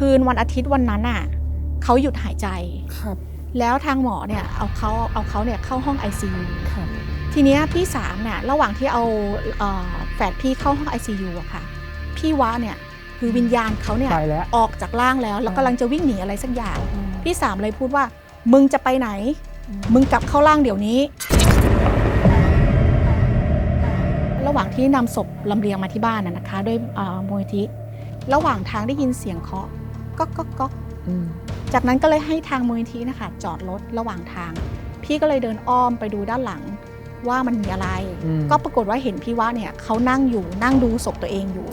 คืนวันอาทิตย์วันนั้นอะเขาหยุดหายใจ ครับ แล้วทางหมอเนี่ยเอาเขาเอาเขาเนี่ยเข้าห้อง ICU ครับ ทีเนี้ยพี่สามเนี่ยระหว่างที่เอาเอ่อแฝดพี่เข้าห้อง ICU อะค่ะ พี่วะเนี่ยคือวิญญาณเขาเนี่ยไปแล้ว ออกจากร่างแล้ว แล้วอ่ากำลังจะวิ่งหนีอะไรสักอย่าง พี่สามเลยพูดว่า มึงจะไปไหน มึงกลับเข้าร่างเดี๋ยวนี้ ระหว่างที่นำศพลำเลียงมาที่บ้านนะนะคะ ด้วยเอ่อมูลนิธิระหว่างทางได้ยินเสียงเคาะ ก๊อกก๊อกก๊อกอืมจากนั้นก็เลยให้ทางมูลนิธินะคะจอดรถระหว่างทาง พี่ก็เลยเดินอ้อมไปดูด้านหลังว่ามันมีอะไรอืมก็ปรากฏว่าเห็นพี่ว่าเนี่ยเขานั่งอยู่นั่งดูศพตัวเองอยู่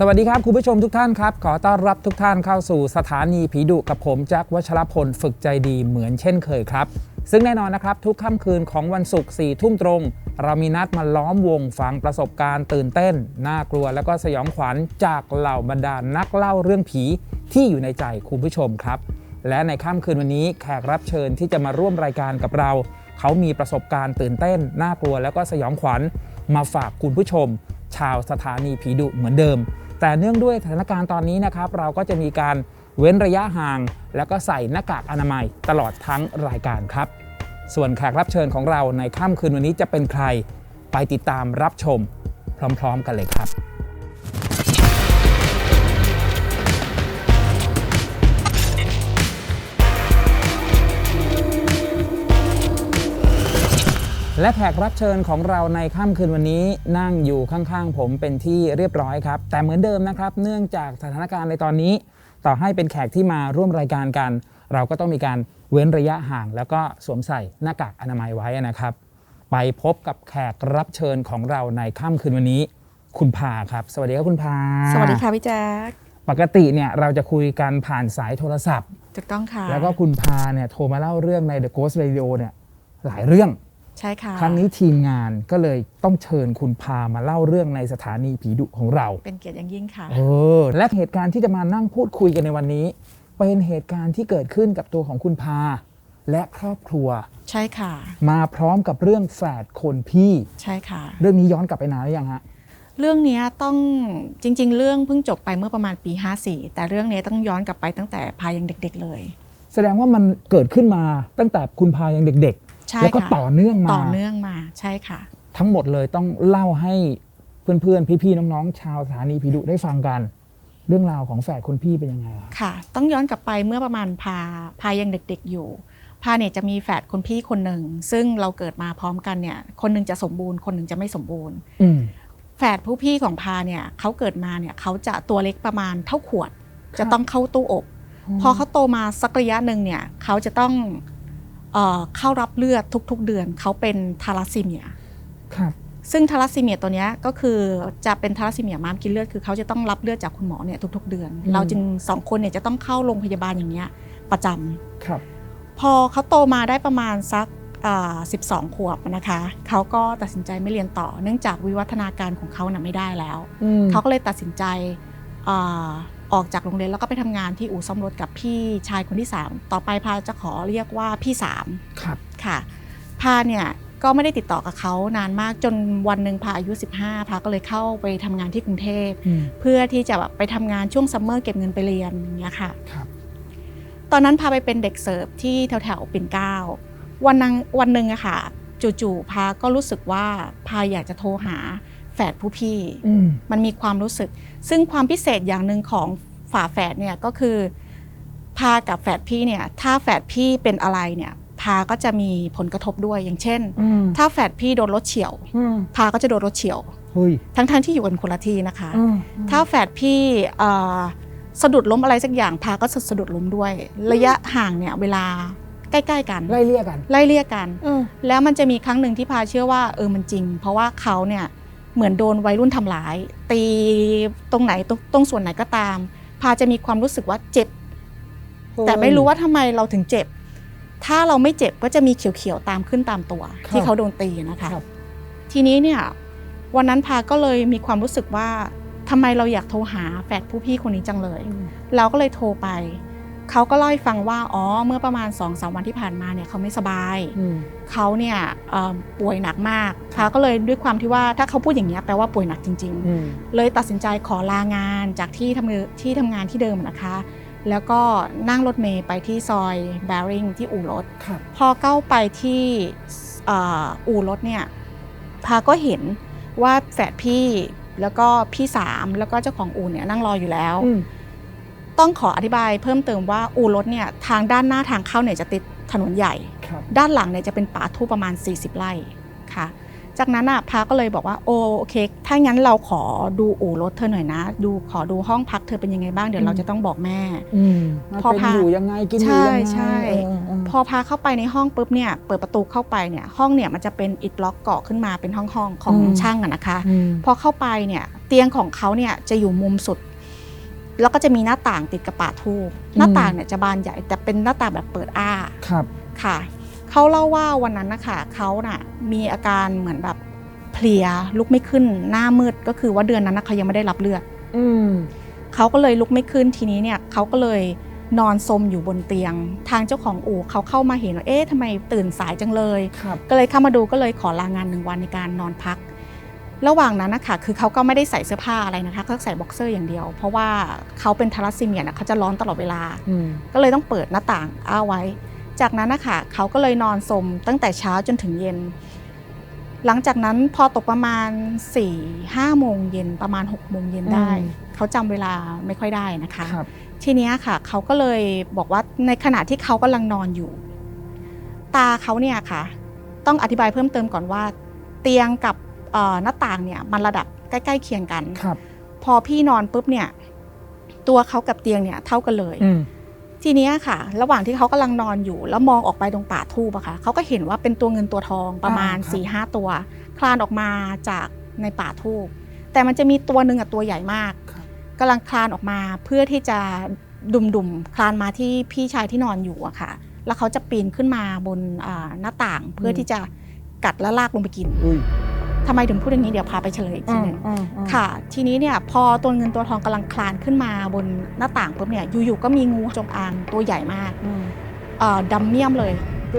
สวัสดีครับคุณผู้ชมทุกท่านครับ ขอต้อนรับทุกท่านเข้าสู่สถานีผีดุกับผมแจ็ควัชรพลฝึกใจดีเหมือนเช่นเคยครับ ซึ่งแน่นอนนะครับ ทุกค่ำคืนของวันศุกร์สี่ทุ่มตรง เรามีนัดมาล้อมวงฟังประสบการณ์ตื่นเต้น น่ากลัวแล้วก็สยองขวัญจากเหล่าบรรดานักเล่าเรื่องผีที่อยู่ในใจคุณผู้ชมครับ และในค่ำคืนวันนี้แขกรับเชิญที่จะมาร่วมรายการกับเรา เขามีประสบการณ์ตื่นเต้น น่ากลัวแล้วก็สยองขวัญมาฝากคุณผู้ชม ชาวสถานีผีดุเหมือนเดิม แต่เนื่องด้วยสถานการณ์ตอนนี้นะครับเราก็จะมีการเว้นระยะห่าง แล้วก็ใส่หน้ากากอนามัยตลอดทั้งรายการครับ ส่วนแขกรับเชิญของเราในค่ำคืนวันนี้จะเป็นใคร ไปติดตามรับชม พร้อม ๆ กันเลยครับ และแขกรับเชิญของเราในค่ำคืนวันนี้นั่งอยู่ข้างๆ ผมเป็นที่เรียบร้อยครับ แต่เหมือนเดิมนะครับ เนื่องจากสถานการณ์ในตอนนี้ ต่อให้เป็นแขกที่มาร่วมรายการกัน เราก็ต้องมีการเว้นระยะห่าง แล้วก็สวมใส่หน้ากากอนามัยไว้นะครับ ไปพบกับแขกรับเชิญของเราในค่ำคืนวันนี้ คุณพาครับ สวัสดีครับคุณพาสวัสดีค่ะพี่แจ๊คปกติเนี่ยเราจะคุยกันผ่านสายโทรศัพท์ถูกต้องค่ะแล้วก็คุณพาเนี่ยโทรมาเล่าเรื่องใน The Ghost Radio เนี่ยหลายเรื่อง ใช่ค่ะครั้งนี้ทีมงานก็เลยต้องเชิญคุณพามาเล่าเรื่องในสถานีผีดุของเรา เป็นเกียรติอย่างยิ่งค่ะเออและเหตุการณ์ที่จะมานั่งพูดคุยกันในวันนี้ เป็นเหตุการณ์ที่เกิดขึ้นกับตัวของคุณพา และครอบครัว ใช่ค่ะ มาพร้อมกับเรื่องแฝดคนพี่ ใช่ค่ะ เรื่องนี้ย้อนกลับไปนานหรือยังฮะเรื่องเนี้ยต้องจริง ๆ เรื่องเพิ่งจบไปเมื่อประมาณปี 54 แต่เรื่องเนี้ยต้องย้อนกลับไปตั้งแต่พายังเด็ก ๆ เลย แสดงว่ามันเกิดขึ้นมาตั้งแต่คุณพายังเด็กใช่ๆ แล้วก็ค่ะต่อเนื่องมาต่อเนื่องมาใช่ค่ะ ทั้งหมดเลยต้องเล่าให้เพื่อนๆพี่ๆน้องๆชาวสถานีผีดุได้ฟังกัน เรื่องราวของแฝดคนพี่เป็นยังไงอะค่ะ ต้องย้อนกลับไปเมื่อประมาณพาพายังเด็กๆอยู่พาเนี่ยจะมีแฝดคนพี่คนหนึ่งซึ่งเราเกิดมาพร้อมกันเนี่ย คนหนึ่งจะสมบูรณ์คนหนึ่งจะไม่สมบูรณ์อืมแฝดผู้พี่ของพาเนี่ยเขาเกิดมาเนี่ยเขาจะตัวเล็กประมาณเท่าขวดครับจะต้องเข้าตู้อบ พอเขาโตมาสักระยะหนึ่งเนี่ยเขาจะต้อง เอ่อเข้ารับเลือดทุกๆเดือนเขาเป็นทาลัสซีเมียครับซึ่งทาลัสซีเมียตัวเนี้ยก็คือจะเป็นทาลัสซีเมียม้ามกินเลือดคือเขาจะต้องรับเลือดจากคุณหมอเนี่ยทุก ๆ เดือนอืมเราจึงสองคนเนี่ยจะต้องเข้าโรงพยาบาลอย่างเงี้ยประจำครับ พอเขาโตมาได้ประมาณสักสิบสองขวบนะคะเขาก็ตัดสินใจไม่เรียนต่อ เนื่องจากวิวัฒนาการของเขาน่ะไม่ได้แล้วอืมเขาก็เลยตัดสินใจ อาออกจากโรงเรียนแล้วก็ไปทำงานที่อู่ซ่อมรถกับพี่ชายคนที่ 3 ต่อไปพาจะขอเรียกว่าพี่3ครับค่ะ พาเนี่ยก็ไม่ได้ติดต่อกับเขานานมากจนวันหนึ่งพาอายุ 15พาก็เลยเข้าไปทำงานที่กรุงเทพอืมเพื่อที่จะแบบไปทำงานช่วงซัมเมอร์เก็บเงินไปเรียนอย่างเงี้ยค่ะครับตอนนั้นพาไปเป็นเด็กเสิร์ฟที่แถวแถวๆปิ่นเกล้าวันนังวันหนึ่งอะค่ะ จู่ๆพาก็รู้สึกว่าพาอยากจะโทรหา แฝดผู้พี่อืมมันมีความรู้สึก ซึ่งความพิเศษอย่างหนึ่งของฝาแฝดเนี่ยก็คือ พากับแฝดพี่เนี่ย ถ้าแฝดพี่เป็นอะไรเนี่ย พาก็จะมีผลกระทบด้วยอย่างเช่นอืมถ้าแฝดพี่โดนรถเฉียวอืมพาก็จะโดนรถเฉียวเฮ้ยทั้งๆที่อยู่กันคนละที่นะคะอืมถ้าแฝดพี่เอ่อสะดุดล้มอะไรสักอย่างพาก็สะดุดล้มด้วย ระยะห่างเนี่ยเวลาใกล้ๆกันไล่เลี่ยกันไล่เลี่ยกันอืมแล้วมันจะมีครั้งหนึ่งที่พาเชื่อว่าเออมันจริง เพราะว่าเขาเนี่ย เหมือนโดนวัยรุ่นทำร้าย ตีตรงไหนตรงตรงส่วนไหนก็ตาม พาจะมีความรู้สึกว่าเจ็บ แต่ไม่รู้ว่าทำไมเราถึงเจ็บ ถ้าเราไม่เจ็บก็จะมีเขียวๆตามขึ้นตามตัว ที่เขาโดนตีนะคะครับทีนี้เนี่ยวันนั้นพาก็เลยมีความรู้สึกว่าทำไมเราอยากโทรหาแฝดผู้พี่คนนี้จังเลย เราก็เลยโทรไป เขาก็เล่าให้ฟังว่าอ๋อเมื่อประมาณ2อสวันที่ผ่านมาเนี่ยเขาไม่สบายอืมเขาเนี่ยเอ่อป่วยหนักมากเขาก็เลยด้วยความที่ว่าถ้าเขาพูดอย่างนี้ยแปลว่าป่วยหนักจริงอืมๆเลยตัดสินใจขอลางานจากที่ทำงานที่ทำงานที่เดิมนะคะ แล้วก็นั่งรถเมย์ไปที่ซอยแบริงที่อู่รถครับพอเข้าไปที่เอ่ออู่รถเนี่ยพาก็เห็นว่าแฝดพี่แล้วก็พี่สามแล้วก็เจ้าของอู่เนี่ยนั่งรออยู่แล้วอืม ต้องขออธิบายเพิ่มเติมว่าอู่รถเนี่ยทางด้านหน้าทางเข้าเนี่ยจะติดถนนใหญ่ครับด้านหลังเนี่ยจะเป็นป่าทุ่ประมาณ 40 ไร่ค่ะ จากนั้นอะพาก็เลยบอกว่าโอโอเค ถ้างั้นเราขอดูอู่รถเธอหน่อยนะ ดูขอดูห้องพักเธอเป็นยังไงบ้างเดี๋ยวเราจะต้องบอกแม่อืมพอมันเป็นพาอยู่ยังไงกินอยู่ใช่ยังไงใช่เออเออพอพาเข้าไปในห้องปุ๊บเนี่ยเปิดประตูเข้าไปเนี่ยห้องเนี่ยมันจะเป็นอิฐบล็อกเกาะขึ้นมาเป็นห้องห้องๆของช่างอะนะคะอืมพอเข้าไปเนี่ยเตียงของเขาเนี่ยจะอยู่มุมสุด แล้วก็จะมีหน้าต่างติดกับป่าทูบหน้าต่างเนี่ยจะบานใหญ่แต่เป็นหน้าต่างแบบเปิดอ้าครับค่ะเขาเล่าว่าวันนั้นนะคะเขาน่ะมีอาการเหมือนแบบเพลียลุกไม่ขึ้นหน้ามืดก็คือว่าเดือนนั้นนะเขายังไม่ได้รับเลือดอืมเขาก็เลยลุกไม่ขึ้นทีนี้เนี่ยเขาก็เลยนอนสมอยู่บนเตียง ทางเจ้าของอู่เขาเข้ามาเห็นว่าเอ๊ะทำไมตื่นสายจังเลยครับก็เลยเข้ามาดูก็เลยขอลางานหนึ่งวันในการนอนพัก ระหว่างนั้นนะคะคือเขาก็ไม่ได้ใส่เสื้อผ้าอะไรนะคะเขาใส่บ็อกเซอร์อย่างเดียว เพราะว่าเขาเป็นทารัสซีเมียนะเขาจะร้อนตลอดเวลาอืมก็เลยต้องเปิดหน้าต่างอ้าไว้ จากนั้นนะคะเขาก็เลยนอนสมตั้งแต่เช้าจนถึงเย็น หลังจากนั้นพอตกประมาณ4ี่ห้าโมงเย็นประมาณ6กโมงเย็นได้ เขาจำเวลาไม่ค่อยได้นะคะครับทีเนี้ยค่ะเขาก็เลยบอกว่าในขณะที่เขากำลังนอนอยู่ ตาเขาเนี่ยค่ะ ต้องอธิบายเพิ่มเติมก่อนว่า เตียงกับเอ่อ หน้าต่างเนี่ยมันระดับใกล้ๆเคียงกันครับ พอพี่นอนปุ๊บเนี่ย ตัวเขากับเตียงเนี่ยเท่ากันเลยอืมทีเนี้ยค่ะ ระหว่างที่เขากำลังนอนอยู่แล้วมองออกไปตรงป่าทูบอะค่ะเขาก็เห็นว่าเป็นตัวเงินตัวทองประมาณอ่าครับ4ี่ห้าตัว คลานออกมาจากในป่าทูบแต่มันจะมีตัวหนึ่งอะตัวใหญ่มากครับกำลังคลานออกมาเพื่อที่จะดุมๆคลานมาที่พี่ชายที่นอนอยู่อะค่ะ แล้วเขาจะปีนขึ้นมาบนอ่าหน้าต่างเพื่อที่จะกัดและลากลงไปกินอุ้ย ทำไมถึงพูดอย่างนี้เดี๋ยวพาไปเฉลยอีกทีหนึ่งอืมอืมค่ะ ทีนี้เนี่ยพอตัวเงินตัวทองกำลังคลานขึ้นมาบนหน้าต่างปุ๊บเนี่ยอยู่ๆก็มีงูจงอางตัวใหญ่มากอืมเอ่อดำเมี่ยมเลย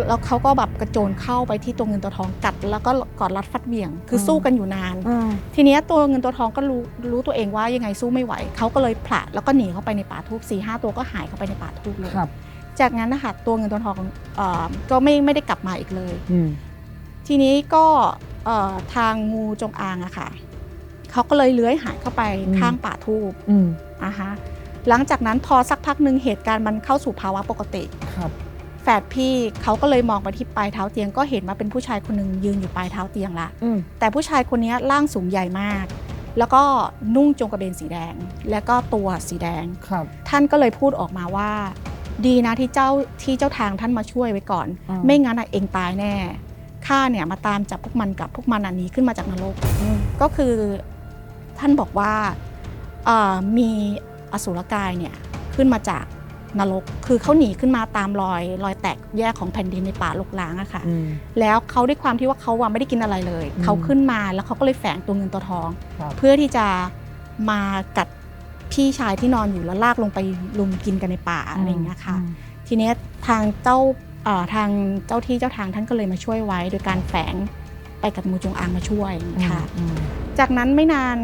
แล้วเขาก็แบบกระโจนเข้าไปที่ตัวเงินตัวทองกัด แล้วก็กอดรัดฟัดเหวี่ยง คือสู้กันอยู่นานอืมทีเนี้ยตัวเงินตัวทองก็รู้รู้ตัวเองว่ายังไงสู้ไม่ไหว เขาก็เลยผละแล้วก็หนีเข้าไปในป่าทูบสี่ห้าตัวก็หายเข้าไปในป่าทูบเลยครับจากนั้นนะคะตัวเงินตัวทองเออก็ไม่ไม่ได้กลับมาอีกเลย อืม ทีนี้ก็เอ่อ ทางงูจงอางอะค่ะเขาก็เลยเลื้อยหายเข้าไปข้างป่าทูบอืมอะฮะหลังจากนั้นพอสักพักหนึ่งเหตุการณ์มันเข้าสู่ภาวะปกติครับแฝดพี่เขาก็เลยมองไปที่ปลายเท้าเตียงก็เห็นว่าเป็นผู้ชายคนหนึ่งยืนอยู่ปลายเท้าเตียงละอืมแต่ผู้ชายคนนี้ร่างสูงใหญ่มาก แล้วก็นุ่งจงกระเบนสีแดง แล้วก็ตัวสีแดงครับ ท่านก็เลยพูดออกมาว่า ดีนะที่เจ้าที่เจ้าทางท่านมาช่วยไว้ก่อนอืมไม่งั้นอะเองตายแน่ ข้าเนี่ยมาตามจับพวกมันกับพวกมันอันนี้ขึ้นมาจากนรกอืมก็คือท่านบอกว่าเอ่อมีอสุรกายเนี่ยขึ้นมาจากนรก คือเขาหนีขึ้นมาตามรอยรอยแตกแยกของแผ่นดินในป่าลกล้างอะค่ะอืมแล้วเขาด้วยความที่ว่าเขาอะไม่ได้กินอะไรเลยอืมเขาขึ้นมาแล้วเขาก็เลยแฝงตัวเงินตัวทองครับเพื่อที่จะมากัดพี่ชายที่นอนอยู่แล้วลากลงไปลุมกินกันในป่าอะไรอย่างเงี้ยค่ะ ทีเนี้ยทางเจ้าเอ่อ ทางเจ้าที่เจ้าทางท่านก็เลยมาช่วยไว้ โดยการแฝงไปกับงูจงอางมาช่วยค่ะอืมจากนั้นไม่นาน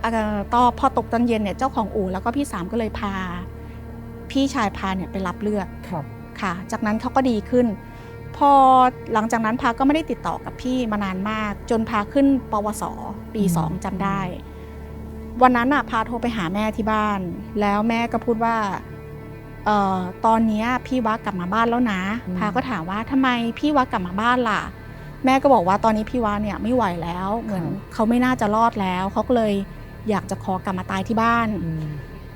เอ่อต่อพอตกตอนเย็นเนี่ยเจ้าของอู่แล้วก็พี่สามก็เลยพา พี่ชายพาเนี่ยไปรับเลือดครับค่ะ จากนั้นเขาก็ดีขึ้น พอหลังจากนั้นพาก็ไม่ได้ติดต่อกับพี่มานานมาก จนพาขึ้นปวสปีอืมสองจำได้ วันนั้นอะพาโทรไปหาแม่ที่บ้าน แล้วแม่ก็พูดว่าเอ่อตอนเนี้ยพี่วักกลับมาบ้านแล้วนะ พาก็ถามว่าทำไมพี่วักกลับมาบ้านล่ะ แม่ก็บอกว่าตอนนี้พี่วาเนี่ยไม่ไหวแล้ว เหมือนเขาไม่น่าจะรอดแล้วเขาก็เลยอยากจะขอกลับมาตายที่บ้านอืม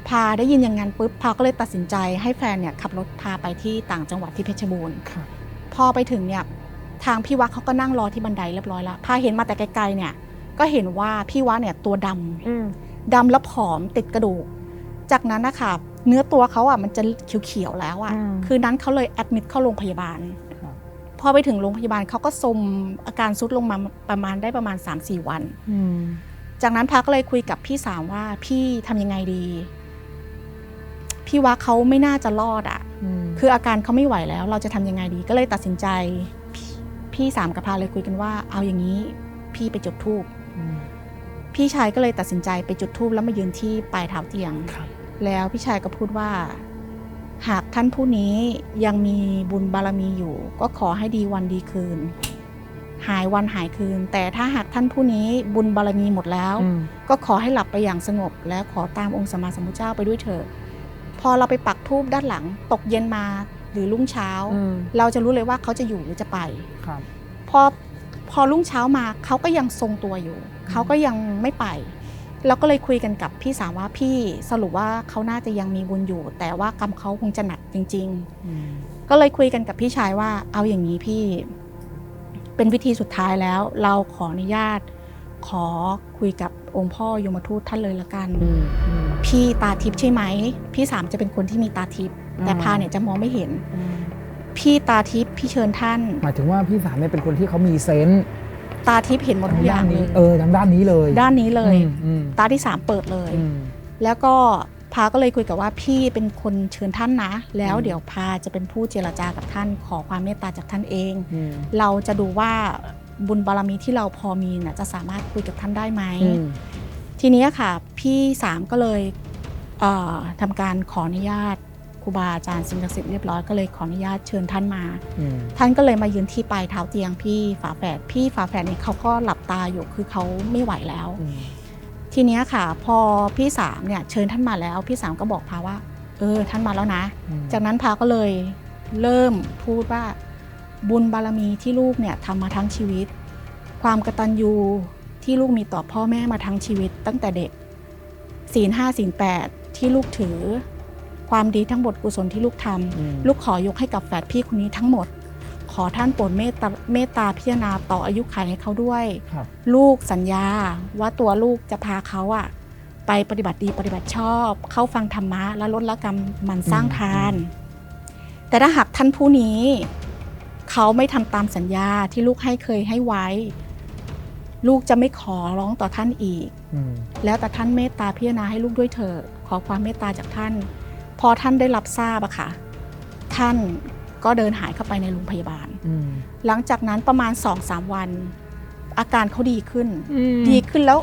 พาได้ยินอย่างนั้นปุ๊บพาก็เลยตัดสินใจให้แฟนเนี่ยขับรถพาไปที่ต่างจังหวัดที่เพชรบูรณ์ครับพอไปถึงเนี่ยทางพี่วักเขาก็นั่งรอที่บันไดเรียบร้อยแล้วพาเห็นมาแต่ไกลๆเนี่ย ก็เห็นว่าพี่วักเนี่ยตัวดำอืมดำแล้วผอมติดกระดูก จากนั้นนะคะ เนื้อตัวเขาอะมันจะเขียวๆแล้วอะอืมคือนั้นเขาเลยแอดมิดเข้าโรงพยาบาลครับพอไปถึงโรงพยาบาลเขาก็สมอาการซุดลงมาประมาณได้ประมาณ 3-4 วันอืมจากนั้นพาก็เลยคุยกับพี่สาวว่าพี่ทำยังไงดี พี่ว่าเขาไม่น่าจะรอดอะ่ะคืออาการเขาไม่ไหวแล้ว เราจะทำยังไงดีก็เลยตัดสินใจ พี่พี่สามกับพาเลยคุยกันว่า เอาอย่างนี้ พี่ไปจุดธูปพี่ชายก็เลยตัดสินใจไปจุดธูปแล้วมายืนที่ปลายเท้าเตียงครับ แล้วพี่ชายก็พูดว่า หากท่านผู้นี้ยังมีบุญบารมีอยู่ ก็ขอให้ดีวันดีคืน หายวันหายคืน แต่ถ้าหากท่านผู้นี้บุญบารมีหมดแล้ว ก็ขอให้หลับไปอย่างสงบ และขอตามองค์สมมาสัมพุทธเจ้าไปด้วยเถิดพอเราไปปักธูปด้านหลัง ตกเย็นมาหรือรุ่งเช้า เราจะรู้เลยว่าเขาจะอยู่หรือจะไปครับพอพอรุ่งเช้ามาเขาก็ยังทรงตัวอยู่ เขาก็ยังไม่ไป เราก็เลยคุยกันกับพี่สาวว่าพี่สรุปว่าเขาน่าจะยังมีบุญอยู่ แต่ว่ากรรมเขาคงจะหนักจริง ๆ ก็เลยคุยกันกับพี่ชายว่า เอาอย่างนี้พี่ เป็นวิธีสุดท้ายแล้ว เราขออนุญาต ขอคุยกับองค์พ่อยมทูตท่านเลยละกัน พี่ตาทิพย์ใช่ไหม พี่สามจะเป็นคนที่มีตาทิพย์แต่อ่าพาเนี่ยจะมองไม่เห็น พี่ตาทิพย์พี่เชิญท่าน หมายถึงว่าพี่สามเนี่ยเป็นคนที่เขามีเซนส์ ตาทิพย์เห็นหมดทุกอย่างด้านเลนี้ยเออทางด้านนี้เลย ด้านนี้เลยอืมอืมตาที่สามเปิดเลยอืมแล้วก็พาก็เลยคุยกับว่าพี่เป็นคนเชิญท่านนะ แล้วอืมเดี๋ยวพาจะเป็นผู้เจรจากับท่าน ขอความเมตตาจากท่านเองอืมเราจะดูว่าบุญบารมีที่เราพอมีน่ะจะสามารถคุยกับท่านได้ไหมอืมทีนี้ค่ะ พี่สามก็เลยเอ่อทำการขออนุญาตค รูบาอาจารย์สิ่งศักดิ์สิทธิ์เรียบร้อยก็เลยขออนุญาตเชิญท่านมาอืมท่านก็เลยมายืนที่ปลายเท้าเตียงพี่ฝาแฝดพี่ฝาแฝดเนี่ยเขาก็หลับตาอยู่คือเขาไม่ไหวแล้วอืมทีเนี้ยค่ะ พอพี่สามเนี่ยเชิญท่านมาแล้วพี่สามก็บอกพาว่า เออ ท่านมาแล้วนะอืมจากนั้นพาก็เลยเริ่มพูดว่าบุญบารมีที่ลูกเนี่ยทำมาทั้งชีวิต ความกตัญญูที่ลูกมีต่อพ่อแม่มาทั้งชีวิตตั้งแต่เด็กศีลห้าศีลแปดที่ลูกถือ ความดีทั้งบทกุศลที่ลูกทำอืมลูกขอยกให้กับแฝดพี่คนนี้ทั้งหมด ขอท่านโปรดเมตตาเมตตาพิจารณาต่ออายุขัยให้เขาด้วยครับลูกสัญญาว่าตัวลูกจะพาเขาอะไปปฏิบัติดีปฏิบัติชอบ เข้าฟังธรรมะและลดละกรรมหมันสร้างทาน แต่ถ้าหากท่านผู้นี้ เขาไม่ทำตามสัญญาที่ลูกให้เคยให้ไว้ ลูกจะไม่ขอร้องต่อท่านอีกอืมแล้วแต่ท่านเมตตาพิจารณาให้ลูกด้วยเถิดขอความเมตตาจากท่าน พอท่านได้รับทราบอะค่ะ ท่านก็เดินหายเข้าไปในโรงพยาบาลอืมหลังจากนั้นประมาณ2อสามวัน อาการเขาดีขึ้น ดีขึ้นแล้ว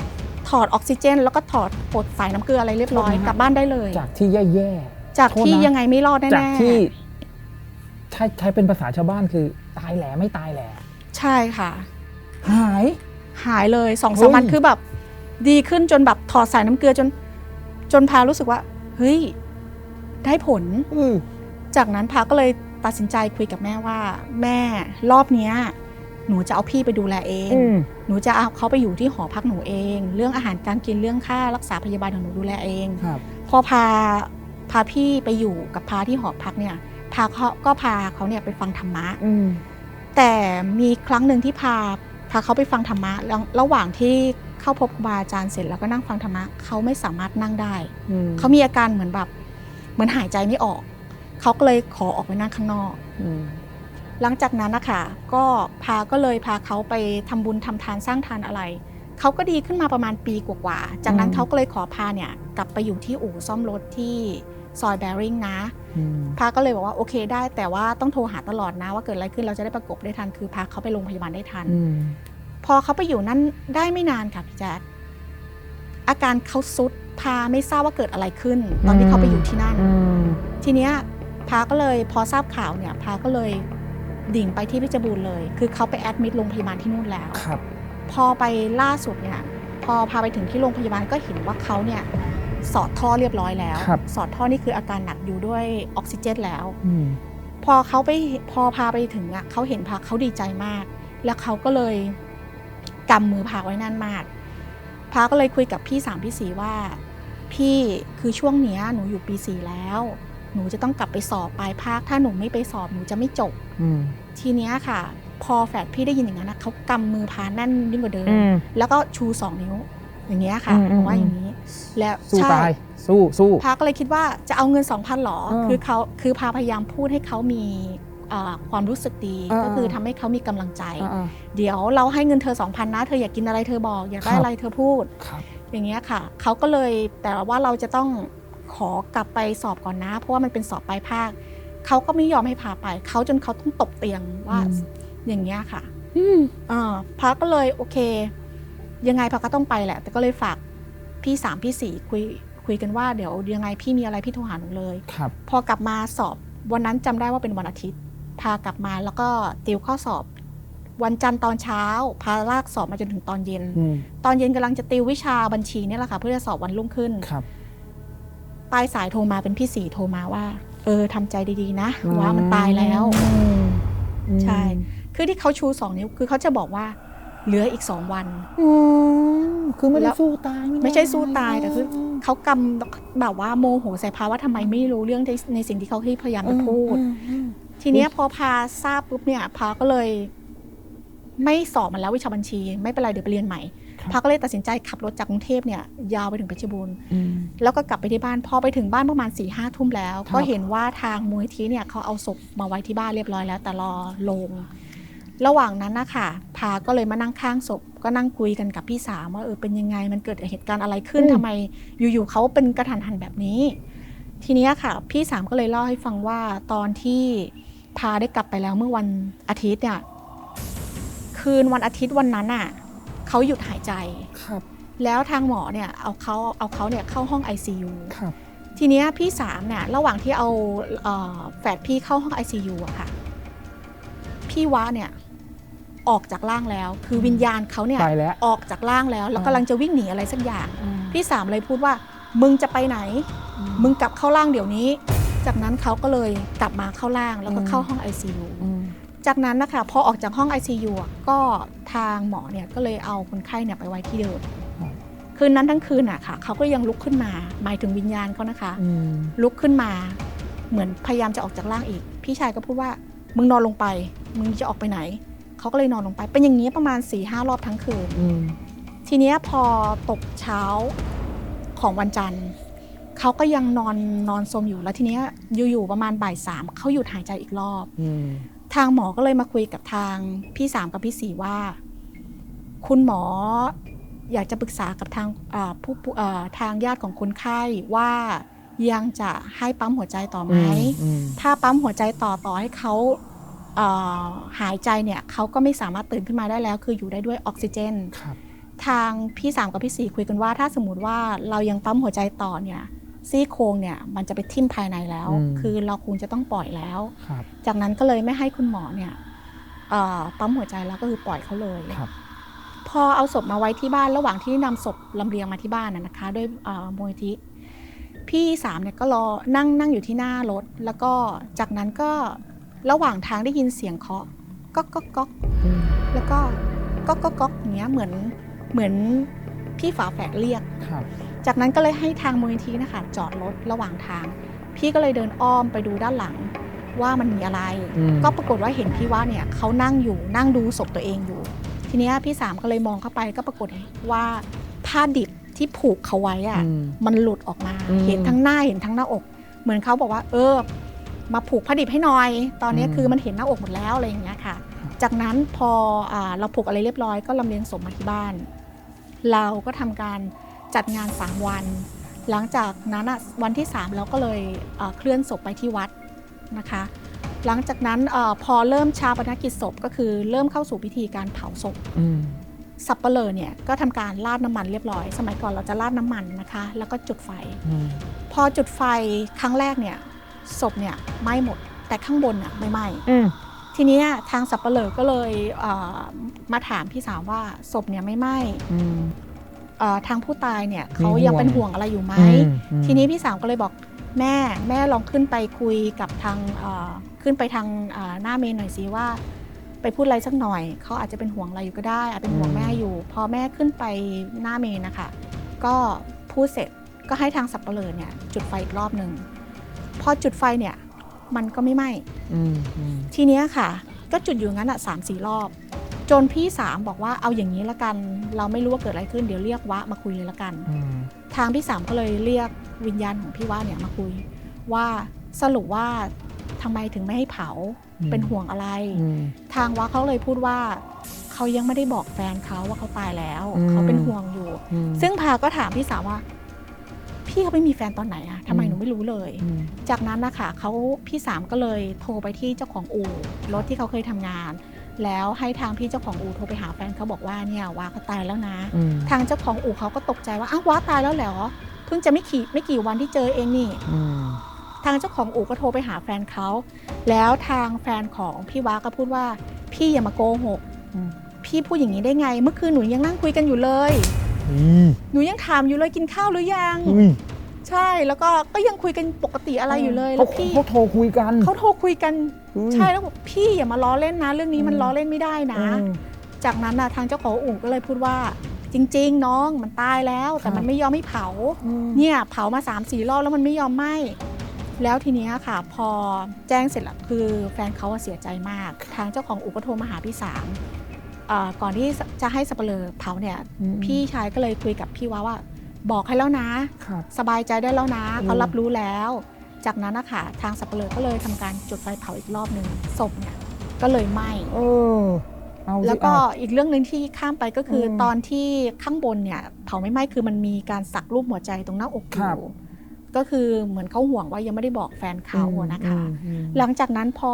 ถอดออกซิเจน แล้วก็ถอดปลดสายน้ำเกลืออะไรเรียบร้อยโทษนะฮะกลับบ้านได้เลย จากที่แย่จากโทษนะที่ยังไงไม่รอดๆจากแน่ที่ใช้ใช้เป็นภาษาชาวบ้านคือตายแหล่ไม่ตายแหล่ๆใช่ค่ะ หายหายเลยสองเฮ้สามยวันคือแบบ ดีขึ้นจนแบบถอดสายน้ำเกลือจน จนพารู้สึกว่า เฮ้ย ได้ผล อืมจากนั้นพาก็เลยตัดสินใจคุยกับแม่ว่า แม่รอบเนี้ย หนูจะเอาพี่ไปดูแลเอง อืมหนูจะเอาเขาไปอยู่ที่หอพักหนูเอง เรื่องอาหารการกินเรื่องค่ารักษาพยาบาลของหนูดูแลเอง ครับ พอพาพาพี่ไปอยู่กับพาที่หอพักเนี่ยพาเขาก็พาเขาเนี่ยไปฟังธรรมะ อืมแต่มีครั้งหนึ่งที่พาพาเขาไปฟังธรรมะแล้วระหว่างที่เข้าพบครูบาอาจารย์เสร็จแล้วก็นั่งฟังธรรมะเขาไม่สามารถนั่งได้ อืมเขามีอาการเหมือนแบบ เหมือนหายใจไม่ออก เขาก็เลยขอออกไปนั่งข้างนอกอืมหลังจากนั้นนะคะก็พาก็เลยพาเขาไปทำบุญทำทานสร้างทานอะไร เขาก็ดีขึ้นมาประมาณปีกว่าๆ จากนั้นอืมเขาก็เลยขอพาเนี่ยกลับไปอยู่ที่อู่ซ่อมรถที่ซอยแบริ่งนะอืมพาก็เลยบอกว่าโอเคได้ แต่ว่าต้องโทรหาตลอดนะ ว่าเกิดอะไรขึ้นเราจะได้ประกบได้ทันคือพาเขาไปโรงพยาบาลได้ทันอืมพอเขาไปอยู่นั่นได้ไม่นานค่ะพี่แจ๊ค อาการเขาซุดพาไม่ทราบว่าเกิดอะไรขึ้น ตอนที่เขาไปอยู่ที่นั่นอืมทีเนี้ยพาก็เลยพอทราบข่าวเนี่ยพาก็เลยดิ่งไปที่เพชรบูรณ์เลย คือเขาไปแอดมิดโรงพยาบาลที่นู่นแล้วครับ พอไปล่าสุดเนี่ย พอพาไปถึงที่โรงพยาบาลก็เห็นว่าเขาเนี่ยสอดท่อเรียบร้อยแล้วครับสอดท่อนี่คืออาการหนักอยู่ด้วยออกซิเจนแล้วอืมพอเขาไปพอพาไปถึงอะเขาเห็นพาเขาดีใจมาก แล้วเขาก็เลยกำมือพาไว้นั่นมาก พาก็เลยคุยกับพี่สามพี่สี่ว่า พี่คือช่วงเนี้ยหนูอยู่ปีสี่แล้ว หนูจะต้องกลับไปสอบปลายภาค ถ้าหนูไม่ไปสอบหนูจะไม่จบ อืม ทีเนี้ยค่ะ พอแฝดพี่ได้ยินอย่างนั้นนะเขากำมือพาแน่นยิ่งกว่าเดิมอืมแล้วก็ชูสองนิ้ว อย่างเงี้ยค่ะอืมอืมว่าอย่างนี้ แล้วสู้ใช่ตาย สู้สู้ พาก็เลยคิดว่าจะเอาเงินสองพันหรอเออคือเขาคือพาพยายามพูดให้เขามีเอ่อ ความรู้สึกดีอ่าก็คือทำให้เขามีกำลังใจอ่าเดี๋ยวเราให้เงินเธอ2,000นะ เธออยากกินอะไรเธอบอก อยากได้ครับอะไรเธอพูดๆครับอย่างเงี้ยค่ะ เขาก็เลยแต่ว่าเราจะต้องขอกลับไปสอบก่อนนะ เพราะว่ามันเป็นสอบปลายภาค เขาก็ไม่ยอมให้พาไป เขาจนเขาต้องตกเตียงว่าอืมอย่างเงี้ยค่ะอืมเออพาก็เลยโอเค ยังไงพาก็ต้องไปแหละ แต่ก็เลยฝากพี่สามพี่สี่คุยคุยกันว่าเดี๋ยวยังไงพี่มีอะไรพี่โทรหาหนูเลยครับพอกลับมาสอบวันนั้นจำได้ว่าเป็นวันอาทิตย์ พากลับมาแล้วก็ติวข้อสอบ วันจันทร์ตอนเช้า พาลากสอบมาจนถึงตอนเย็น อืมตอนเย็นกำลังจะติววิชาบัญชีเนี่ยแหละค่ะเพื่อจะสอบวันรุ่งขึ้น ครับ ปลายสายโทรมาเป็นพี่สีโทรมาว่า เออทำใจดีๆนะว่ามันตายแล้ว อืมใช่ คือที่เขาชูสองนิ้วคือเขาจะบอกว่าเหลืออีกสองวัน อืมคือไม่แล้ได้วสู้ตายไม่ใช่สู้ตายแต่คือ เขากำแบบว่าโมโหใส่พาว่าทำไมไม่รู้เรื่องในในสิ่งที่เขาที่พยายามจะพูด อืมอืม ทีเนี้ยพอพาทราบปุ๊บเนี่ยพาก็เลย ไม่สอบมันแล้ววิชาบัญชี ไม่เป็นไรเดี๋ยวไปเรียนใหม่ครับพาก็เลยตัดสินใจขับรถจากกรุงเทพเนี่ยยาวไปถึงเพชรบูรณ์อืมแล้วก็กลับไปที่บ้านพอไปถึงบ้านประมาณ4ี่ห้าทุ่มแล้วครับก็เห็นว่าทางมูลทีเนี่ยเขาเอาศพมาไว้ที่บ้านเรียบร้อยแล้ว แต่รอลง ระหว่างนั้นนะคะพาก็เลยมานั่งข้างศพ ก็นั่งคุยกันกับพี่สาวว่าเออเป็นยังไงมันเกิดเหตุการณ์อะไรขึ้นทำไม อยู่ๆเขาเป็นกระทันหันแบบนี้ ทีเนี้ยค่ะ พี่สามก็เลยเล่าให้ฟังว่าตอนที่พาได้กลับไปแล้วเมื่อวันอาทิตย์เนี่ยคืนวันอาทิตย์วันนั้นอะเขาหยุดหายใจ ครับ แล้วทางหมอเนี่ยเอาเขาเอาเขาเนี่ยเข้าห้อง ICU ครับ ทีเนี้ยพี่สามเนี่ยระหว่างที่เอาเอ่อแฝดพี่เข้าห้อง ICU อะค่ะ พี่ว้าเนี่ยออกจากร่างแล้ว คือวิญญาณเขาเนี่ยไปแล้ว ออกจากร่างแล้ว แล้วอ่ากำลังจะวิ่งหนีอะไรสักอย่างอืมพี่สามเลยพูดว่ามึงจะไปไหน มึงกลับเข้าร่างเดี๋ยวนี้ จากนั้นเขาก็เลยกลับมาเข้าร่างแล้วก็เข้าห้อง ICU อืมจากนั้นนะคะพอออกจากห้อง ICU อะก็ทางหมอเนี่ยก็เลยเอาคนไข้เนี่ยไปไว้ที่เดิมคืนนั้นทั้งคืนอะค่ะเขาก็ยังลุกขึ้นมาหมายถึงวิญญาณเขานะคะอืมลุกขึ้นมา เหมือนพยายามจะออกจากร่างอีก พี่ชายก็พูดว่ามึงนอนลงไป มึงจะออกไปไหนเขาก็เลยนอนลงไป เป็นอย่างนี้ประมาณ4ี่ห้ารอบทั้งคืนอืมทีเนี้ยพอตกเช้าของวันจันทร์ เขาก็ยังนอนนอนสมอยู่แล้วทีเนี้ยอยู่ๆประมาณบ่ายสามเขาหยุดหายใจอีกรอบ อืม ทางหมอก็เลยมาคุยกับทางพี่สามกับพี่สี่ว่า คุณหมออยากจะปรึกษากับทางอ่าผู้ผู้อ่าทางญาติของคนไข้ว่ายังจะให้ปั๊มหัวใจต่อไหม อืมถ้าปั๊มหัวใจต่อต่อให้เขาเอ่อหายใจเนี่ยเขาก็ไม่สามารถตื่นขึ้นมาได้แล้ว คืออยู่ได้ด้วยออกซิเจน ครับ ทางพี่สามกับพี่สี่คุยกันว่า ถ้าสมมติว่าเรายังปั๊มหัวใจต่อเนี่ย ซี่โครงเนี่ยมันจะไปทิ่มภายในแล้วคือเราคงจะต้องปล่อยแล้ว ครับ จากนั้นก็เลยไม่ให้คุณหมอเนี่ยเอ่อปั๊มหัวใจแล้วก็คือปล่อยเขาเลย ครับ พอเอาศพมาไว้ที่บ้านระหว่างที่นำศพลำเลียงมาที่บ้านนะนะคะ ด้วยเอ่อมูลนิธิพี่สามเนี่ยก็รอนั่งนั่งอยู่ที่หน้ารถ แล้วก็จากนั้นก็ระหว่างทางได้ยินเสียงเคาะก๊อกก๊อกก๊อกอืมแล้วก็ก๊อกก๊อกก๊อกอย่างเงี้ยเหมือนเหมือนพี่ฝาแฝดเรียก ครับ จากนั้นก็เลยให้ทางมูลนิธินะคะจอดรถระหว่างทาง พี่ก็เลยเดินอ้อมไปดูด้านหลังว่ามันมีอะไรอืมก็ปรากฏว่าเห็นพี่ว่าเนี่ยเขานั่งอยู่นั่งดูศพตัวเองอยู่ ทีเนี้ยพี่สามก็เลยมองเข้าไปก็ปรากฏว่าผ้าดิบที่ผูกเขาไว้อะอืมมันหลุดออกมาอืมเห็นทั้งหน้าเห็นทั้งหน้าอก เหมือนเขาบอกว่า เออ มาผูกผ้าดิบให้หน่อย ตอนนี้อืมคือมันเห็นหน้าอกหมดแล้วอะไรอย่างเงี้ยค่ะ จากนั้นพออาเราผูกอะไรเรียบร้อยก็ลำเลียงศพมาที่บ้าน เราก็ทำการ จัดงาน 3 วัน หลังจากนั้นอะวันที่ 3 เราก็เลยเอ่อเคลื่อนศพไปที่วัดนะคะ หลังจากนั้นเออพอเริ่มชาปนกิจศพก็คือเริ่มเข้าสู่พิธีการเผาศพอืมสับเปลอเนี่ยก็ทำการราดน้ำมันเรียบร้อย สมัยก่อนเราจะราดน้ำมันนะคะ แล้วก็จุดไฟอืมพอจุดไฟครั้งแรกเนี่ยศพเนี่ยไหม้หมด แต่ข้างบนอะไม่ไหม้อืมทีเนี้ยทางสับเปลอก็เลยเอ่อมาถามพี่สาวว่าศพเนี่ยไม่ไหม้อืมเอ่อ ทางผู้ตายเนี่ยเขามีห่วงยังเป็นห่วงอะไรอยู่ไหมอืมอืมทีนี้พี่สาวก็เลยบอกแม่แม่ลองขึ้นไปคุยกับทางเอ่อขึ้นไปทางเอ่อหน้าเมนหน่อยสิว่า ไปพูดอะไรสักหน่อยเขาอาจจะเป็นห่วงอะไรอยู่ก็ได้อาจเป็นห่วงแม่อยู่ พอแม่ขึ้นไปหน้าเมนนะคะก็พูดเสร็จก็ให้ทางสับเปลอเนี่ยจุดไฟอีกรอบหนึ่งพอจุดไฟเนี่ยมันก็ไม่ไหม้อืมอืมทีเนี้ยค่ะ ก็จุดอยู่งั้นอะสามสี่รอบ จนพี่สามบอกว่าเอาอย่างนี้ละกัน เราไม่รู้ว่าเกิดอะไรขึ้นเดี๋ยวเรียกวะมาคุยเลยละกัน อืมทางพี่สามก็เลยเรียกวิญญาณของพี่ว่าเนี่ยมาคุย ว่าสรุปว่าทำไมถึงไม่ให้เผาอืมเป็นห่วงอะไร อืม ทางวัดเขาเลยพูดว่าเขายังไม่ได้บอกแฟนเขาว่าเขาตายแล้ว อืม เขาเป็นห่วงอยู่ อืม ซึ่งพาก็ถามพี่สาวว่า พี่เขาไม่มีแฟนตอนไหนอะทำไมอืม หนูไม่รู้เลย อืม จากนั้นนะคะเขาพี่สามก็เลยโทรไปที่เจ้าของอู่รถที่เขาเคยทำงาน แล้วให้ทางพี่เจ้าของอู่โทรไปหาแฟนเขาบอกว่าเนี่ยว้าเขาตายแล้วนะ อืมทางเจ้าของอู่เขาก็ตกใจว่าอ้าวว้าตายแล้วเหรอเพิ่งจะไม่กี่ไม่กี่วันที่เจอเองนี่ อืมทางเจ้าของอู่ก็โทรไปหาแฟนเขา แล้วทางแฟนของพี่ว้าก็พูดว่า พี่อย่ามาโกหก อืมพี่พูดอย่างนี้ได้ไง เมื่อคืนหนูยังนั่งคุยกันอยู่เลยอืมหนูยังถามอยู่เลยกินข้าวหรือยังอุ้ยใช่ แล้วก็ก็ยังคุยกันปกติอะไรอยู่เลย เขาแล้วพี่เขาโทรคุยกัน เขาโทรคุยกันอุ้ย ใช่แล้วบอกพี่อย่ามาล้อเล่นนะ เรื่องนี้มันอืมล้อเล่นไม่ได้นะเออจากนั้นนะทางเจ้าของอู่ก็เลยพูดว่าจริง ๆ น้องมันตายแล้ว แต่ครับมันไม่ยอมไม่เผาอืมเนี่ยเผามา3ามสี่รอบแล้วมันไม่ยอมไหม้แล้วทีเนี้ยค่ะ พอแจ้งเสร็จแล้วคือแฟนเขาอะเสียใจมาก ทางเจ้าของอู่ก็โทรมาหาพี่สามเอ่อก่อนที่จะให้สับเปลือเผาเนี่ยอืมพี่ชายก็เลยคุยกับพี่ว่าว่า บอกให้แล้วนะครับสบายใจได้แล้วนะอืมเขารับรู้แล้ว จากนั้นนะคะทางสับเปลือก็เลยทำการจุดไฟเผาอีกรอบหนึ่งศพเนี่ยก็เลยไหม้เออเอาสิแล้วก็เอาอีกเรื่องหนึ่งที่ข้ามไปก็คืออมตอนที่ข้างบนเนี่ยเผาไม่ไหม้คือมันมีการสักรูปหัวใจตรงหน้าอกอครับยู่ก็คือเหมือนเขาห่วงว่ายังไม่ได้บอกแฟนเขาอะนะคะอืมอืมหลังจากนั้นพอ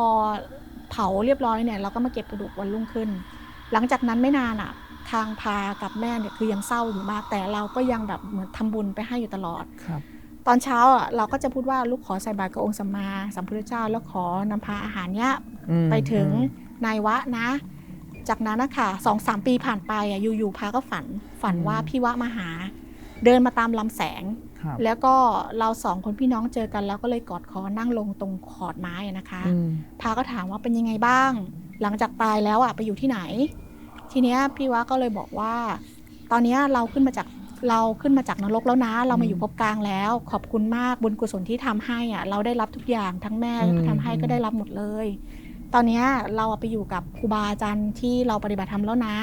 เผาเรียบร้อยเนี่ยเราก็มาเก็บกระดูกวันรุ่งขึ้น หลังจากนั้นไม่นานอะทางพากับแม่เนี่ยคือยังเศร้าอยู่มาก แต่เราก็ยังแบบเหมือนทำบุญไปให้อยู่ตลอดครับ ตอนเช้าอะเราก็จะพูดว่าลูกขอใส่บาตรกับองค์สัมมาสัมพุทธเจ้า แล้วขอนำพาอาหารเนี้ยอืมไปถึงอืมนายวะนะ จากนั้นนะคะสองสามปีผ่านไปอะอยู่ๆพาก็ฝันฝันว่าพี่วะมาหา เดินมาตามลำแสงครับแล้วก็เราสองคนพี่น้องเจอกัน แล้วก็เลยกอดคอนั่งลงตรงขอดไม้อะนะคะอืมพาก็ถามว่าเป็นยังไงบ้าง หลังจากตายแล้วอะไปอยู่ที่ไหน ทีเนี้ยพี่วะก็เลยบอกว่า ตอนเนี้ยเราขึ้นมาจาก เราขึ้นมาจากนรกแล้วนะ เรามาอยู่ภพกลางแล้ว ขอบคุณมากบุญกุศลที่ทำให้อะเราได้รับทุกอย่างทั้งแม่อืมทำให้ก็ได้รับหมดเลย ตอนเนี้ยเราอะไปอยู่กับครูบาอาจารย์ที่เราปฏิบัติธรรมแล้วนะ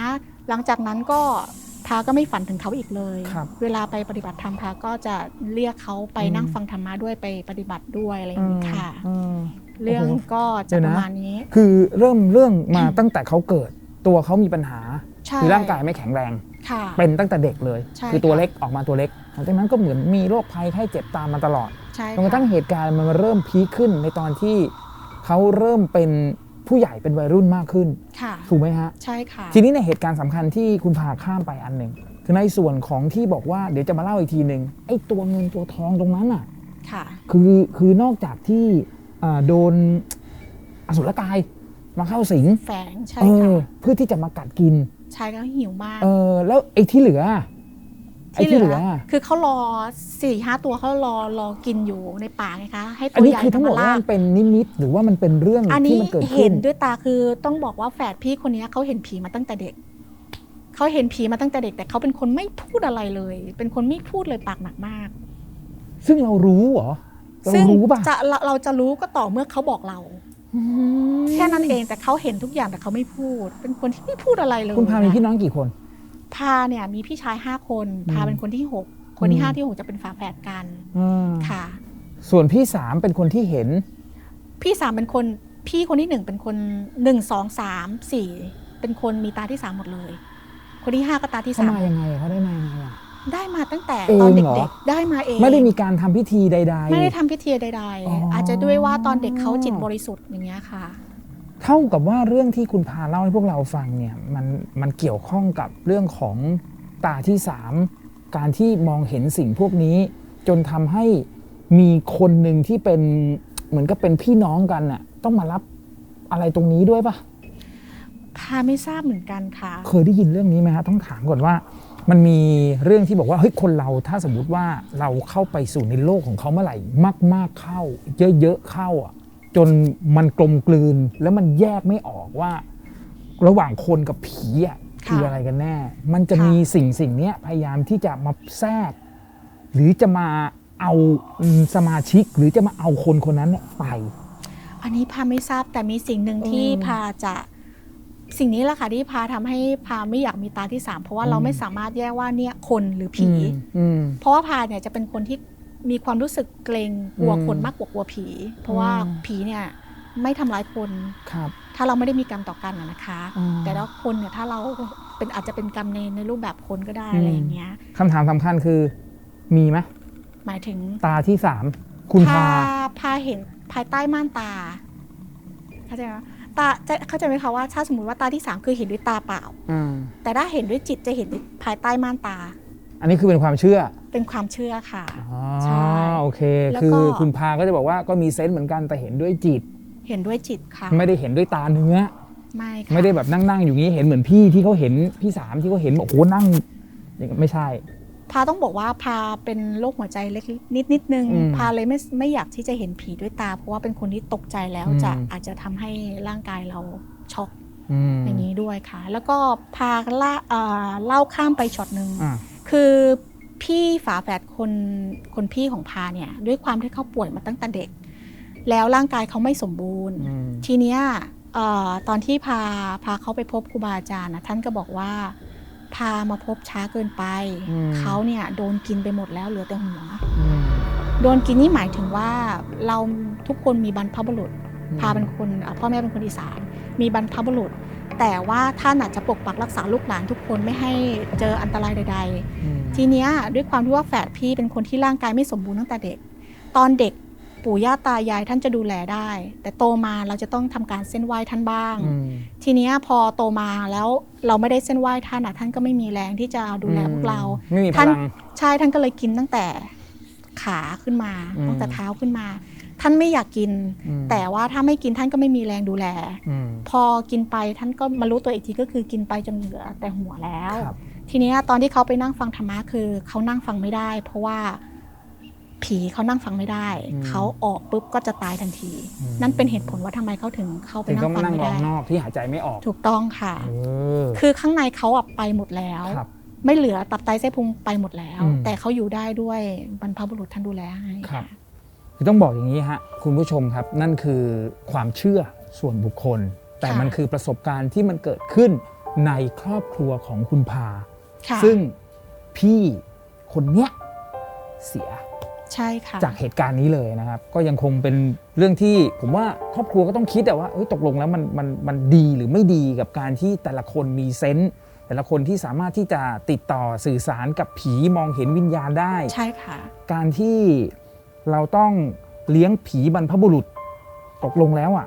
หลังจากนั้นก็พาก็ไม่ฝันถึงเขาอีกเลยครับเวลาไปปฏิบัติธรรมพาก็จะเรียกเขาไปอืมนั่งฟังธรรมะด้วยไปปฏิบัติด้วยอะไรอย่างนี้ค่ะอืมเรื่องโอ้โหก็เดี๋จะยวปนะระมาณนี้ คือเริ่มเรื่องมาตั้งแต่เขาเกิด ตัวเขามีปัญหาใช่คือร่างกายไม่แข็งแรงค่ะ เป็นตั้งแต่เด็กเลยใช่คือตัวค่ะเล็กออกมาตัวเล็กหลังจากนั้นก็เหมือนมีโรคภัยไข้เจ็บตามมาตลอดใช่จนกระทั่งค่ะเหตุการณ์มันมาเริ่มพีคขึ้นในตอนที่เขาเริ่มเป็นผู้ใหญ่เป็นวัยรุ่นมากขึ้นค่ะถูกไหมฮะใช่ค่ะ ทีนี้ในยเหตุการณ์สำคัญที่คุณพาข้ามไปอันหนึ่งคือในส่วนของที่บอกว่าเดี๋ยวจะมาเล่าอีกทีหนึ่งไอ้ตัวเงินตัวทองตรงนั้นอะค่ะ คือคือนอกจากที่อ่าโดนอสุรกายมาเข้าสิงแฝงใช่เอค่ะอเพื่อที่จะมากัดกิน ชายก็หิวมากเออ แล้วไอ้ที่เหลืออะไอ้ที่เหลืออะคือเขารอสี่ห้าตัวเขารอรอกินอยู่ในป่าไงคะ ให้อันตัวนี้ใหญ่คือทั้งหมดมาว่าลากมันเป็นนิมิตหรือว่ามันเป็นเรื่องอันที่นี้มันเกิดขึ้เห็นนด้วยตาคือต้องบอกว่าแฝดพี่คนนี้เขาเห็นผีมาตั้งแต่เด็กเขาเห็นผีมาตั้งแต่เด็ก แต่เขาเป็นคนไม่พูดอะไรเลย เป็นคนไม่พูดเลยปากหนักมาก ซึ่งเรารู้เหรอเราซึ่งรู้ป่ะจะเราเราจะรู้ก็ต่อเมื่อเขาบอกเราอืม แค่นั้นเองแต่เขาเห็นทุกอย่างแต่เขาไม่พูด เป็นคนที่ไม่พูดอะไรเลยคุณพามีนะพี่น้องกี่คน พาเนี่ยมีพี่ชายห้าคนอืมพาเป็นคนที่หกคนที่อืมห้าที่หกจะเป็นฝาแฝดกันอ่าค่ะ ส่วนพี่สามเป็นคนที่เห็น พี่สามเป็นคนพี่คนที่หนึ่งเป็นคนหนึ่งสองสามสี่เป็นคนมีตาที่สามหมดเลย คนที่ห้าก็ตาที่เขาสามมายังไงอะเขาได้มายังไงอะ ได้มาตั้งแต่เองตอนเหรอเด็กๆได้มาเอง ไม่ได้มีการทำพิธีใด ๆ ไม่ได้ทำพิธีใดอ๋อๆออาจจะด้วยว่าตอนเด็กเขาจิตบริสุทธิ์อย่างเงี้ยค่ะ เท่ากับว่าเรื่องที่คุณพาเล่าให้พวกเราฟังเนี่ยมันมันเกี่ยวข้องกับเรื่องของตาที่สามการที่มองเห็นสิ่งพวกนี้ จนทำให้มีคนหนึ่งที่เป็นเหมือนกับเป็นพี่น้องกันน่ะต้องมารับอะไรตรงนี้ด้วยปะพาไม่ทราบเหมือนกันค่ะ เคยได้ยินเรื่องนี้ไหมฮะต้องถามก่อนว่า มันมีเรื่องที่บอกว่าเฮ้ยคนเราถ้าสมมติว่าเราเข้าไปสู่ในโลกของเขาเมื่อไหร่มากๆเข้า เยอะๆเข้าอะ จนมันกลมกลืนแล้วมันแยกไม่ออกว่า ระหว่างคนกับผีอะค่ะคืออะไรกันแน่ มันจะค่ะมีสิ่งสิ่งเนี้ยพยายามที่จะมาแทรก หรือจะมาเอาอืมสมาชิกหรือจะมาเอาคนคนนั้นเนี่ยไป อันนี้พาไม่ทราบแต่มีสิ่งหนึ่งเออที่พาจะ สิ่งนี้แหละค่ะที่พาทำให้พาไม่อยากมีตาที่สามเพราะว่าอืมเราไม่สามารถแยกว่าเนี่ยคนหรือผีอืมอืมเพราะว่าพาเนี่ยจะเป็นคนที่มีความรู้สึกเกรงกลัวอืมคนมากกว่ากลัวผี เพราะว่าอืมผีเนี่ยไม่ทำร้ายคนครับ ถ้าเราไม่ได้มีกรรมต่อกันนะนะคะอืมแต่แล้วคนเนี่ยถ้าเราเป็นอาจจะเป็นกรรมในในรูปแบบคนก็ได้อืมอะไรอย่างเงี้ยคำถามสำคัญคือมีไหมหมายถึงตาที่สามคุณพาพาเห็นภายใต้ม่านตาเข้าใจไหม ตาจะเข้าใจไหมคะว่าถ้าสมมติว่าตาที่สามคือเห็นด้วยตาเปล่า อืมแต่ถ้าเห็นด้วยจิตจะเห็นภายใต้ม่านตา อันนี้คือเป็นความเชื่อเป็นความเชื่อค่ะ อ๋อใช่โอเค แล้วคืก็อคุณพาก็จะบอกว่าก็มีเซนส์เหมือนกันแต่เห็นด้วยจิต เห็นด้วยจิตค่ะ ไม่ได้เห็นด้วยตาเนื้อ ไม่ค่ะไม่ได้แบบนั่งๆอยู่งี้เห็นเหมือนพี่ที่เขาเห็นพี่สามที่เขาเห็นบอกโอ้โหนั่งอย่างนั้นไม่ใช่ พาต้องบอกว่าพาเป็นโรคหัวใจเล็กนิดนิดนึง อืมพาเลยไม่ไม่อยากที่จะเห็นผีด้วยตา เพราะว่าเป็นคนที่ตกใจแล้วอืม จะอาจจะทำให้ร่างกายเราช็อกอืมอย่างนี้ด้วยค่ะ แล้วก็พาล่าเอ่อเล่าข้ามไปช็อตหนึ่ง อ่าคือพี่ฝาแฝดคนคนพี่ของพาเนี่ยด้วยความที่เขาป่วยมาตั้งแต่เด็ก แล้วร่างกายเขาไม่สมบูรณ์ อืม ทีเนี้ยเอ่อตอนที่พาพาเขาไปพบครูบาอาจารย์นะท่านก็บอกว่า พามาพบช้าเกินไปเขาเนี่ยโดนกินไปหมดแล้วเหลือแต่หัว อืมโดนกินนี่หมายถึงว่าเราทุกคนมีบรรพบุรุษ พาเป็นคนอะพ่อแม่เป็นคนอีสาน มีบรรพบุรุษ แต่ว่าท่านอาจจะปกปักรักษาลูกหลานทุกคนไม่ให้เจออันตรายใด อืม ๆ ทีเนี้ยด้วยความที่ว่าแฝดพี่เป็นคนที่ร่างกายไม่สมบูรณ์ตั้งแต่เด็ก ตอนเด็ก ปู่ย่าตายายท่านจะดูแลได้ แต่โตมาเราจะต้องทำการเส้นไหว้ท่านบ้างอืมทีเนี้ยพอโตมาแล้วเราไม่ได้เส้นไหว้ท่านอะท่านก็ไม่มีแรงที่จะดูแลพวกเราไม่มีพท่านลังใช่ท่านก็เลยกินตั้งแต่ขาขึ้นมาอืมตั้งแต่เท้าขึ้นมา ท่านไม่อยากกินอืมแต่ว่าถ้าไม่กินท่านก็ไม่มีแรงดูแลอืมพอกินไปท่านก็มารู้ตัวอีกทีก็คือกินไปจนเหลือแต่หัวแล้วครับทีเนี้ยตอนที่เขาไปนั่งฟังธรรมะคือเขานั่งฟังไม่ได้ เพราะว่า ผีเขานั่งฟังไม่ได้ อืมเขาออกปุ๊บก็จะตายทันที อืม นั่นเป็นเหตุผลว่าทำไมเขาถึงเข้าไปถึงนั่ต้องงมาฟังนั่งไม่รอได้ งนอกที่หายใจไม่ออกถูกต้องค่ะ เออคือข้างในเขาอะไปหมดแล้ว ครับ ไม่เหลือตับไตไส้พุงไปหมดแล้ว อืมแต่เขาอยู่ได้ด้วยบรรพบุรุษท่านดูแลให้ครับคือต้องบอกอย่างนี้ฮะคุณผู้ชมครับ นั่นคือความเชื่อส่วนบุคคล แต่มันคือประสบการณ์ที่มันเกิดขึ้นในครอบครัวของคุณพา ค่ะซึ่งพี่คนเนี้ยเสีย ใช่ค่ะจากเหตุการณ์นี้เลยนะครับ ก็ยังคงเป็นเรื่องที่ผมว่าครอบครัวก็ต้องคิดแต่ว่าเอ้ยตกลงแล้วมันมันมันดีหรือไม่ดีกับการที่แต่ละคนมีเซนส์แต่ละคนที่สามารถที่จะติดต่อสื่อสารกับผีมองเห็นวิญญาณได้ ใช่ค่ะ การที่เราต้องเลี้ยงผีบรรพบุรุษ ตกลงแล้วอะ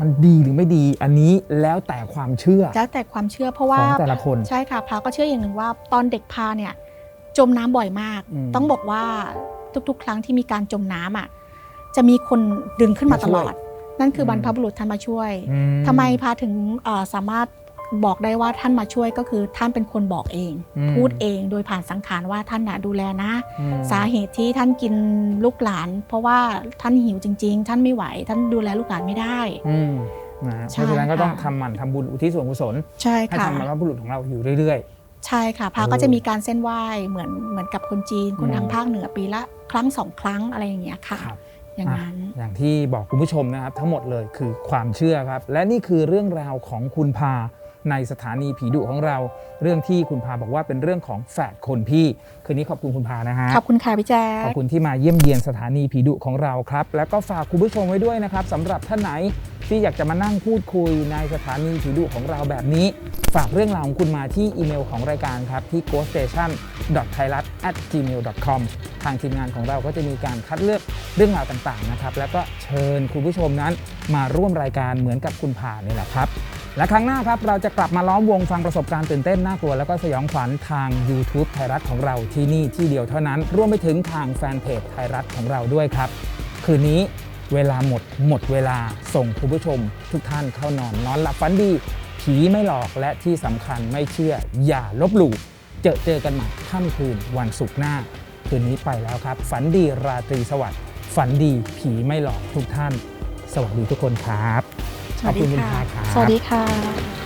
มันดีหรือไม่ดีอันนี้แล้วแต่ความเชื่อแล้วแต่ความเชื่อเพราะขว่าองแต่ละคนใช่ค่ะพาก็เชื่ออย่างหนึ่งว่า ตอนเด็กพาเนี่ย จมน้ำบ่อยมากอืมต้องบอกว่า ทุก ๆ ครั้งที่มีการจมน้ำอะจะมีคนดึงขึ้นมาตลอด นั่นคือมบรรพบุรุษท่านมาช่วยอืทำไมพาถึงเอ่อสามารถบอกได้ว่าท่านมาช่วยก็คือท่านเป็นคนบอกเองอืมพูดเองโดยผ่านสังขารว่าท่านน่ะดูแลนะอืมสาเหตุที่ท่านกินลูกหลาน เพราะว่าท่านหิวจริง ๆ ท่านไม่ไหว ท่านดูแลลูกหลานไม่ได้อืมนะเพใช่ราะฉะนั้นก็ต้องค่ะทำหมันทำบุญอุทิศส่วนกุศลใช่ให้ค่ะทำบรรพบุรุษของเราอยู่เรื่อย ใช่ค่ะพระโอ้ก็จะมีการเส้นไหว้เหมือนเหมือนกับคนจีนคนอืมทางภาคเหนือปีละครั้งสองครั้งอะไรอย่างเงี้ยๆค่ะครับอย่างนั้นอย่างที่บอกคุณผู้ชมนะครับ ทั้งหมดเลยคือความเชื่อครับ และนี่คือเรื่องราวของคุณพา ในสถานีผีดุของเรา เรื่องที่คุณพาบอกว่าเป็นเรื่องของแฝดคนพี่ คืนนี้ขอบคุณคุณพานะฮะขอบคุณค่ะพี่แจ๊ขอคบคุณที่มาเยี่ยมเยียนสถานีผีดุของเราครับ แล้วก็ฝากคุณผู้ชมไว้ด้วยนะครับสำหรับท่านไหนที่อยากจะมานั่งพูดคุยในสถานีผีดุของเราแบบนี้ ฝากเรื่องราวของคุณมาที่อีเมลของรายการครับ ที่ ghoststation.thailand@gmail.com ทางทีมงานของเราก็จะมีการคัดเลือกเรื่องราวต่างๆนะครับ แล้วก็เชิญคุณผู้ชมนั้นมาร่วมรายการเหมือนกับคุณผ่านนี่แหละครับ และครั้งหน้าครับเราจะกลับมาล้อมวงฟังประสบการณ์ตื่นเต้นน่ากลัวแล้วก็สยองขวัญทาง YouTube ไทยรัฐของเราที่นี่ที่เดียวเท่านั้น รวมไปถึงทางแฟนเพจไทยรัฐของเราด้วยครับ คืนนี้เวลาหมดหมดเวลาส่งคุณผู้ชม ทุกท่านเข้านอนนอนหลับฝันดี ผีไม่หลอกและที่สำคัญไม่เชื่อ อย่าลบหลู่เจอเจอกันใหม่ค่ำคืนวันศุกร์หน้า คืนนี้ไปแล้วครับ ฝันดีราตรีสวัสดิ์ฝันดีผีไม่หลอกทุกท่าน สวัสดีทุกคนครับ ขอบคุณคุณค่ะพาครับ สวัสดีค่ะ